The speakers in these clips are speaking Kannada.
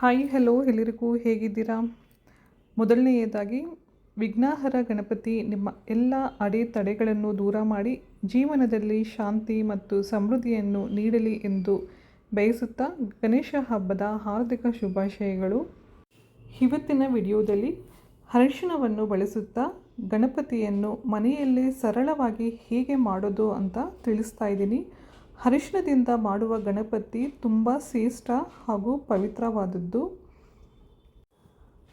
ಹಾಯ್ ಹಲೋ ಎಲ್ಲರಿಗೂ ಹೇಗಿದ್ದೀರಾ? ಮೊದಲನೆಯದಾಗಿ, ವಿಘ್ನಾಹರ ಗಣಪತಿ ನಿಮ್ಮ ಎಲ್ಲ ಅಡೆತಡೆಗಳನ್ನು ದೂರ ಮಾಡಿ ಜೀವನದಲ್ಲಿ ಶಾಂತಿ ಮತ್ತು ಸಮೃದ್ಧಿಯನ್ನು ನೀಡಲಿ ಎಂದು ಬಯಸುತ್ತಾ ಗಣೇಶ ಹಬ್ಬದ ಹಾರ್ದಿಕ ಶುಭಾಶಯಗಳು. ಇವತ್ತಿನ ವಿಡಿಯೋದಲ್ಲಿ ಅರಿಶಿಣವನ್ನು ಬಳಸುತ್ತಾ ಗಣಪತಿಯನ್ನು ಮನೆಯಲ್ಲೇ ಸರಳವಾಗಿ ಹೇಗೆ ಮಾಡೋದು ಅಂತ ತಿಳಿಸ್ತಾ ಇದ್ದೀನಿ. ಅರಿಶಿಣದಿಂದ ಮಾಡುವ ಗಣಪತಿ ತುಂಬ ಶ್ರೇಷ್ಠ ಹಾಗೂ ಪವಿತ್ರವಾದದ್ದು.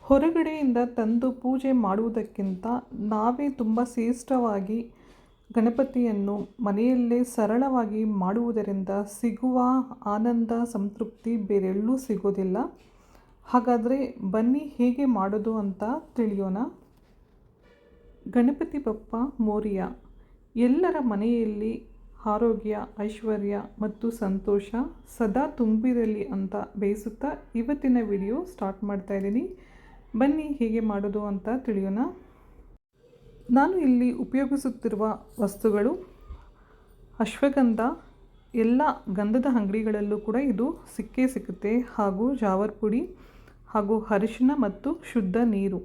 ಹೊರಗಡೆಯಿಂದ ತಂದು ಪೂಜೆ ಮಾಡುವುದಕ್ಕಿಂತ ನಾವೇ ತುಂಬ ಶ್ರೇಷ್ಠವಾಗಿ ಗಣಪತಿಯನ್ನು ಮನೆಯಲ್ಲೇ ಸರಳವಾಗಿ ಮಾಡುವುದರಿಂದ ಸಿಗುವ ಆನಂದ, ಸಂತೃಪ್ತಿ ಬೇರೆಲ್ಲೂ ಸಿಗೋದಿಲ್ಲ. ಹಾಗಾದರೆ ಬನ್ನಿ ಹೇಗೆ ಮಾಡೋದು ಅಂತ ತಿಳಿಯೋಣ. ಗಣಪತಿ ಬಪ್ಪ ಮೋರಿಯ ಎಲ್ಲರ ಮನೆಯಲ್ಲಿ ಆರೋಗ್ಯ, ಐಶ್ವರ್ಯ ಮತ್ತು ಸಂತೋಷ ಸದಾ ತುಂಬಿರಲಿ ಅಂತ ಬಯಸುತ್ತಾ ಇವತ್ತಿನ ವಿಡಿಯೋ ಸ್ಟಾರ್ಟ್ ಮಾಡ್ತಾ ಇದ್ದೀನಿ. ಬನ್ನಿ ಹೇಗೆ ಮಾಡೋದು ಅಂತ ತಿಳಿಯೋಣ. ನಾನು ಇಲ್ಲಿ ಉಪಯೋಗಿಸುತ್ತಿರುವ ವಸ್ತುಗಳು ಅಶ್ವಗಂಧ, ಎಲ್ಲ ಗಂಧದ ಅಂಗಡಿಗಳಲ್ಲೂ ಕೂಡ ಇದು ಸಿಕ್ಕೇ ಸಿಗುತ್ತೆ ಹಾಗೂ ಜಾವರ್ ಪುಡಿ ಹಾಗೂ ಅರಿಶಿನ ಮತ್ತು ಶುದ್ಧ ನೀರು.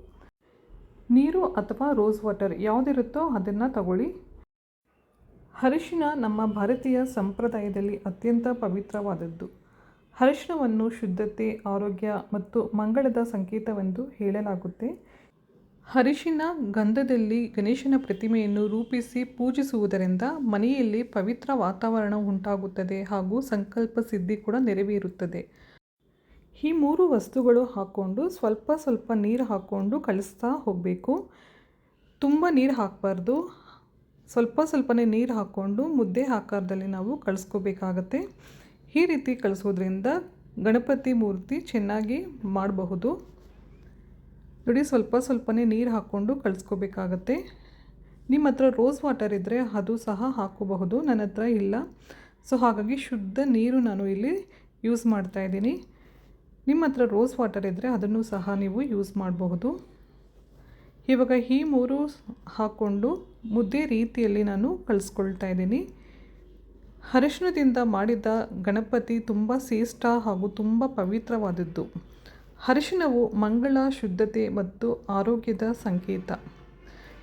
ನೀರು ಅಥವಾ ರೋಸ್ ವಾಟರ್ ಯಾವುದಿರುತ್ತೋ ಅದನ್ನು ತಗೊಳ್ಳಿ. ಅರಿಶಿನ ನಮ್ಮ ಭಾರತೀಯ ಸಂಪ್ರದಾಯದಲ್ಲಿ ಅತ್ಯಂತ ಪವಿತ್ರವಾದದ್ದು. ಅರಿಶಿಣವನ್ನು ಶುದ್ಧತೆ, ಆರೋಗ್ಯ ಮತ್ತು ಮಂಗಳದ ಸಂಕೇತವೆಂದು ಹೇಳಲಾಗುತ್ತೆ. ಅರಿಶಿನ ಗಂಧದಲ್ಲಿ ಗಣೇಶನ ಪ್ರತಿಮೆಯನ್ನು ರೂಪಿಸಿ ಪೂಜಿಸುವುದರಿಂದ ಮನೆಯಲ್ಲಿ ಪವಿತ್ರ ವಾತಾವರಣ ಉಂಟಾಗುತ್ತದೆ ಹಾಗೂ ಸಂಕಲ್ಪ ಸಿದ್ಧಿ ಕೂಡ ನೆರವೇರುತ್ತದೆ. ಈ ಮೂರು ವಸ್ತುಗಳು ಹಾಕ್ಕೊಂಡು ಸ್ವಲ್ಪ ಸ್ವಲ್ಪ ನೀರು ಹಾಕ್ಕೊಂಡು ಕಳಿಸ್ತಾ ಹೋಗಬೇಕು. ತುಂಬ ನೀರು ಹಾಕಬಾರ್ದು. ಸ್ವಲ್ಪ ಸ್ವಲ್ಪನೇ ನೀರು ಹಾಕ್ಕೊಂಡು ಮುದ್ದೆ ಆಕಾರದಲ್ಲಿ ನಾವು ಕಳಿಸ್ಕೋಬೇಕಾಗತ್ತೆ. ಈ ರೀತಿ ಕಳಿಸೋದ್ರಿಂದ ಗಣಪತಿ ಮೂರ್ತಿ ಚೆನ್ನಾಗಿ ಮಾಡಬಹುದು. ನೋಡಿ, ಸ್ವಲ್ಪ ಸ್ವಲ್ಪನೇ ನೀರು ಹಾಕ್ಕೊಂಡು ಕಳಿಸ್ಕೋಬೇಕಾಗತ್ತೆ. ನಿಮ್ಮ ಹತ್ರ ರೋಸ್ ವಾಟರ್ ಇದ್ದರೆ ಅದು ಸಹ ಹಾಕೋಬಹುದು, ನನ್ನ ಹತ್ರ ಇಲ್ಲ. ಸೊ ಹಾಗಾಗಿ ಶುದ್ಧ ನೀರು ನಾನು ಇಲ್ಲಿ ಯೂಸ್ ಮಾಡ್ತಾ ಇದ್ದೀನಿ. ನಿಮ್ಮ ಹತ್ರ ರೋಸ್ ವಾಟರ್ ಇದ್ದರೆ ಅದನ್ನು ಸಹ ನೀವು ಯೂಸ್ ಮಾಡಬಹುದು. ಇವಾಗ ಈ ಮೂರು ಹಾಕ್ಕೊಂಡು ಮುದ್ದೆ ರೀತಿಯಲ್ಲಿ ನಾನು ಕಳಿಸ್ಕೊಳ್ತಾ ಇದ್ದೀನಿ. ಅರಿಶಿಣದಿಂದ ಮಾಡಿದ ಗಣಪತಿ ತುಂಬ ಶ್ರೇಷ್ಠ ಹಾಗೂ ತುಂಬ ಪವಿತ್ರವಾದದ್ದು. ಅರಿಶಿಣವು ಮಂಗಳ, ಶುದ್ಧತೆ ಮತ್ತು ಆರೋಗ್ಯದ ಸಂಕೇತ.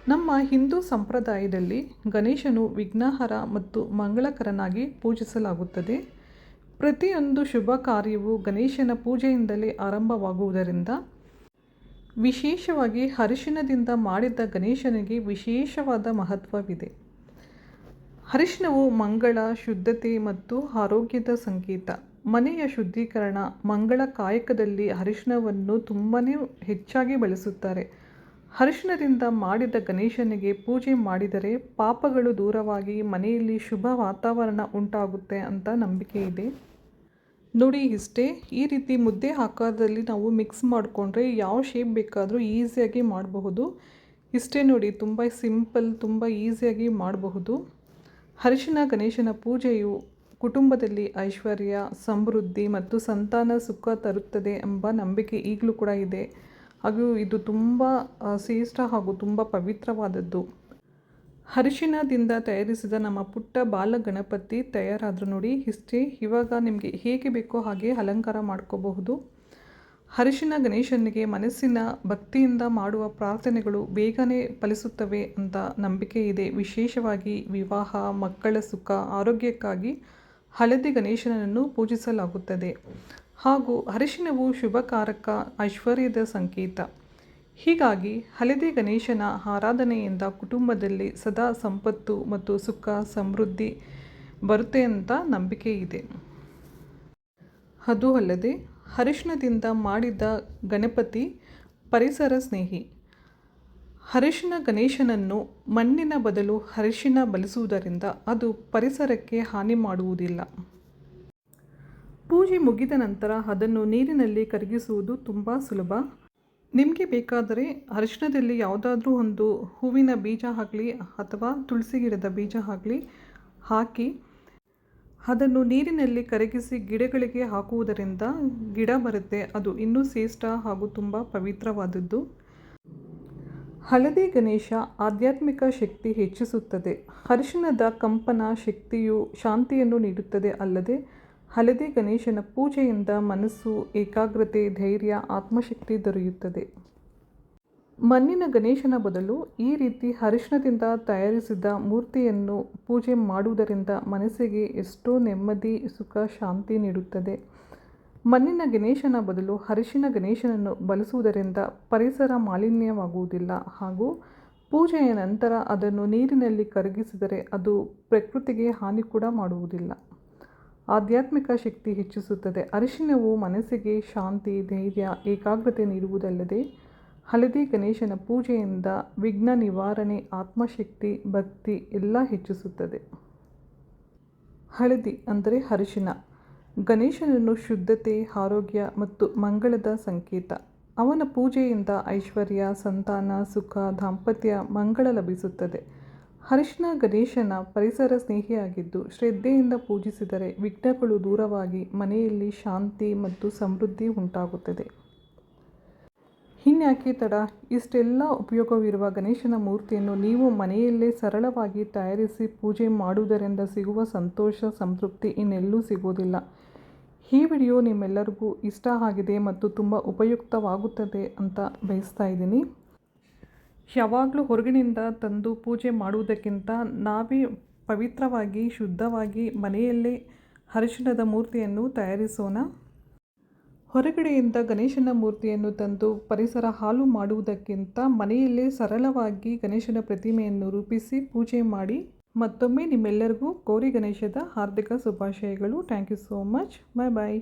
ನಮ್ಮ ಹಿಂದೂ ಸಂಪ್ರದಾಯದಲ್ಲಿ ಗಣೇಶನು ವಿಘ್ನಹರ ಮತ್ತು ಮಂಗಳಕರನಾಗಿ ಪೂಜಿಸಲಾಗುತ್ತದೆ. ಪ್ರತಿಯೊಂದು ಶುಭ ಕಾರ್ಯವು ಗಣೇಶನ ಪೂಜೆಯಿಂದಲೇ ಆರಂಭವಾಗುವುದರಿಂದ ವಿಶೇಷವಾಗಿ ಅರಿಶಿಣದಿಂದ ಮಾಡಿದ ಗಣೇಶನಿಗೆ ವಿಶೇಷವಾದ ಮಹತ್ವವಿದೆ. ಅರಿಶಿಣವು ಮಂಗಳ, ಶುದ್ಧತೆ ಮತ್ತು ಆರೋಗ್ಯದ ಸಂಕೇತ. ಮನೆಯ ಶುದ್ಧೀಕರಣ ಮಂಗಳ ಕಾಯಕದಲ್ಲಿ ಅರಿಶಿಣವನ್ನು ತುಂಬಾ ಹೆಚ್ಚಾಗಿ ಬಳಸುತ್ತಾರೆ. ಅರಿಶಿಣದಿಂದ ಮಾಡಿದ ಗಣೇಶನಿಗೆ ಪೂಜೆ ಮಾಡಿದರೆ ಪಾಪಗಳು ದೂರವಾಗಿ ಮನೆಯಲ್ಲಿ ಶುಭ ವಾತಾವರಣ ಉಂಟಾಗುತ್ತೆ ಅಂತ ನಂಬಿಕೆ ಇದೆ. ನೋಡಿ, ಇಷ್ಟೇ. ಈ ರೀತಿ ಮುದ್ದೆ ಆಕಾರದಲ್ಲಿ ನಾವು ಮಿಕ್ಸ್ ಮಾಡಿಕೊಂಡ್ರೆ ಯಾವ ಶೇಪ್ ಬೇಕಾದರೂ ಈಸಿಯಾಗಿ ಮಾಡಬಹುದು. ಇಷ್ಟೇ ನೋಡಿ, ತುಂಬ ಸಿಂಪಲ್ ತುಂಬ ಈಸಿಯಾಗಿ ಮಾಡಬಹುದು. ಅರಿಶಿನ, ಗಣೇಶನ ಪೂಜೆಯು ಕುಟುಂಬದಲ್ಲಿ ಐಶ್ವರ್ಯ, ಸಮೃದ್ಧಿ ಮತ್ತು ಸಂತಾನ ಸುಖ ತರುತ್ತದೆ ಎಂಬ ನಂಬಿಕೆ ಈಗಲೂ ಕೂಡ ಇದೆ. ಹಾಗೂ ಇದು ತುಂಬ ಶ್ರೇಷ್ಠ ಹಾಗೂ ತುಂಬ ಪವಿತ್ರವಾದದ್ದು. ಅರಿಶಿಣದಿಂದ ತಯಾರಿಸಿದ ನಮ್ಮ ಪುಟ್ಟ ಬಾಲ ಗಣಪತಿ ತಯಾರಾದರೂ ನೋಡಿ ಇಷ್ಟೇ ಇವಾಗ ನಿಮಗೆ ಹೇಗೆ ಬೇಕೋ ಹಾಗೆ ಅಲಂಕಾರ ಮಾಡ್ಕೋಬಹುದು. ಅರಿಶಿನ ಗಣೇಶನಿಗೆ ಮನಸ್ಸಿನ ಭಕ್ತಿಯಿಂದ ಮಾಡುವ ಪ್ರಾರ್ಥನೆಗಳು ಬೇಗನೆ ಫಲಿಸುತ್ತವೆ ಅಂತ ನಂಬಿಕೆ ಇದೆ. ವಿಶೇಷವಾಗಿ ವಿವಾಹ, ಮಕ್ಕಳ ಸುಖ, ಆರೋಗ್ಯಕ್ಕಾಗಿ ಹಳದಿ ಗಣೇಶನನ್ನು ಪೂಜಿಸಲಾಗುತ್ತದೆ. ಹಾಗೂ ಅರಿಶಿನವು ಶುಭಕಾರಕ ಐಶ್ವರ್ಯದ ಸಂಕೇತ. ಹೀಗಾಗಿ ಹಳದಿ ಗಣೇಶನ ಆರಾಧನೆಯಿಂದ ಕುಟುಂಬದಲ್ಲಿ ಸದಾ ಸಂಪತ್ತು ಮತ್ತು ಸುಖ ಸಮೃದ್ಧಿ ಬರುತ್ತೆ ಅಂತ ನಂಬಿಕೆ ಇದೆ. ಅದು ಅಲ್ಲದೆ ಅರಿಶಿಣದಿಂದ ಮಾಡಿದ ಗಣಪತಿ ಪರಿಸರ ಸ್ನೇಹಿ. ಅರಿಶಿನ ಗಣೇಶನನ್ನು ಮಣ್ಣಿನ ಬದಲು ಅರಿಶಿನ ಬಳಸುವುದರಿಂದ ಅದು ಪರಿಸರಕ್ಕೆ ಹಾನಿ ಮಾಡುವುದಿಲ್ಲ. ಪೂಜೆ ಮುಗಿದ ನಂತರ ಅದನ್ನು ನೀರಿನಲ್ಲಿ ಕರಗಿಸುವುದು ತುಂಬ ಸುಲಭ. ನಿಮಗೆ ಬೇಕಾದರೆ ಅರಿಶಿಣದಲ್ಲಿ ಯಾವುದಾದ್ರೂ ಒಂದು ಹೂವಿನ ಬೀಜ ಆಗಲಿ ಅಥವಾ ತುಳಸಿ ಗಿಡದ ಬೀಜ ಆಗಲಿ ಹಾಕಿ ಅದನ್ನು ನೀರಿನಲ್ಲಿ ಕರಗಿಸಿ ಗಿಡಗಳಿಗೆ ಹಾಕುವುದರಿಂದ ಗಿಡ ಬರುತ್ತೆ. ಅದು ಇನ್ನೂ ಶ್ರೇಷ್ಠ ಹಾಗೂ ತುಂಬ ಪವಿತ್ರವಾದದ್ದು. ಹಳದಿ ಗಣೇಶ ಆಧ್ಯಾತ್ಮಿಕ ಶಕ್ತಿ ಹೆಚ್ಚಿಸುತ್ತದೆ. ಅರಿಶಿಣದ ಕಂಪನ ಶಕ್ತಿಯು ಶಾಂತಿಯನ್ನು ನೀಡುತ್ತದೆ ಅಲ್ಲದೆ ಹಳದಿ ಗಣೇಶನ ಪೂಜೆಯಿಂದ ಮನಸ್ಸು, ಏಕಾಗ್ರತೆ, ಧೈರ್ಯ, ಆತ್ಮಶಕ್ತಿ ದೊರೆಯುತ್ತದೆ. ಮಣ್ಣಿನ ಗಣೇಶನ ಬದಲು ಈ ರೀತಿ ಅರಿಶಿನದಿಂದ ತಯಾರಿಸಿದ ಮೂರ್ತಿಯನ್ನು ಪೂಜೆ ಮಾಡುವುದರಿಂದ ಮನಸ್ಸಿಗೆ ಎಷ್ಟೋ ನೆಮ್ಮದಿ, ಸುಖ, ಶಾಂತಿ ನೀಡುತ್ತದೆ. ಮಣ್ಣಿನ ಗಣೇಶನ ಬದಲು ಹರಿಶಿನ ಗಣೇಶನನ್ನು ಬಳಸುವುದರಿಂದ ಪರಿಸರ ಮಾಲಿನ್ಯವಾಗುವುದಿಲ್ಲ ಹಾಗೂ ಪೂಜೆಯ ನಂತರ ಅದನ್ನು ನೀರಿನಲ್ಲಿ ಕರಗಿಸಿದರೆ ಅದು ಪ್ರಕೃತಿಗೆ ಹಾನಿ ಕೂಡ ಮಾಡುವುದಿಲ್ಲ. ಆಧ್ಯಾತ್ಮಿಕ ಶಕ್ತಿ ಹೆಚ್ಚಿಸುತ್ತದೆ. ಅರಿಶಿನವು ಮನಸ್ಸಿಗೆ ಶಾಂತಿ, ಧೈರ್ಯ, ಏಕಾಗ್ರತೆ ನೀಡುವುದಲ್ಲದೆ ಹಳದಿ ಗಣೇಶನ ಪೂಜೆಯಿಂದ ವಿಘ್ನ ನಿವಾರಣೆ, ಆತ್ಮಶಕ್ತಿ, ಭಕ್ತಿ ಎಲ್ಲ ಹೆಚ್ಚಿಸುತ್ತದೆ. ಹಳದಿ ಅಂದರೆ ಅರಿಶಿನ ಗಣೇಶನನ್ನು ಶುದ್ಧತೆ, ಆರೋಗ್ಯ ಮತ್ತು ಮಂಗಳದ ಸಂಕೇತ. ಅವನ ಪೂಜೆಯಿಂದ ಐಶ್ವರ್ಯ, ಸಂತಾನ, ಸುಖ, ದಾಂಪತ್ಯ, ಮಂಗಳ ಲಭಿಸುತ್ತದೆ. ಅರಿಶಿಣ ಗಣೇಶನ ಪರಿಸರ ಸ್ನೇಹಿಯಾಗಿದ್ದು ಶ್ರದ್ಧೆಯಿಂದ ಪೂಜಿಸಿದರೆ ವಿಘ್ನಗಳು ದೂರವಾಗಿ ಮನೆಯಲ್ಲಿ ಶಾಂತಿ ಮತ್ತು ಸಮೃದ್ಧಿ ಉಂಟಾಗುತ್ತದೆ. ಇನ್ಯಾಕೆ ತಡ? ಇಷ್ಟೆಲ್ಲ ಉಪಯೋಗವಿರುವ ಗಣೇಶನ ಮೂರ್ತಿಯನ್ನು ನೀವು ಮನೆಯಲ್ಲೇ ಸರಳವಾಗಿ ತಯಾರಿಸಿ ಪೂಜೆ ಮಾಡುವುದರಿಂದ ಸಿಗುವ ಸಂತೋಷ, ಸಂತೃಪ್ತಿ ಇನ್ನೆಲ್ಲೂ ಸಿಗೋದಿಲ್ಲ ಈ ವಿಡಿಯೋ ನಿಮ್ಮೆಲ್ಲರಿಗೂ ಇಷ್ಟ ಆಗಿದೆ ಮತ್ತು ತುಂಬ ಉಪಯುಕ್ತವಾಗುತ್ತದೆ ಅಂತ ಬಯಸ್ತಾ ಇದ್ದೀನಿ. ಯಾವಾಗಲೂ ಹೊರಗಿನಿಂದ ತಂದು ಪೂಜೆ ಮಾಡುವುದಕ್ಕಿಂತ ನಾವೇ ಪವಿತ್ರವಾಗಿ, ಶುದ್ಧವಾಗಿ ಮನೆಯಲ್ಲೇ ಅರಿಶಿಣದ ಮೂರ್ತಿಯನ್ನು ತಯಾರಿಸೋಣ. ಹೊರಗಡೆಯಿಂದ ಗಣೇಶನ ಮೂರ್ತಿಯನ್ನು ತಂದು ಪರಿಸರ ಹಾಳು ಮಾಡುವುದಕ್ಕಿಂತ ಮನೆಯಲ್ಲೇ ಸರಳವಾಗಿ ಗಣೇಶನ ಪ್ರತಿಮೆಯನ್ನು ರೂಪಿಸಿ ಪೂಜೆ ಮಾಡಿ. ಮತ್ತೊಮ್ಮೆ ನಿಮ್ಮೆಲ್ಲರಿಗೂ ಗೌರಿ ಗಣೇಶದ ಹಾರ್ದಿಕ ಶುಭಾಶಯಗಳು. Thank you so much. Bye bye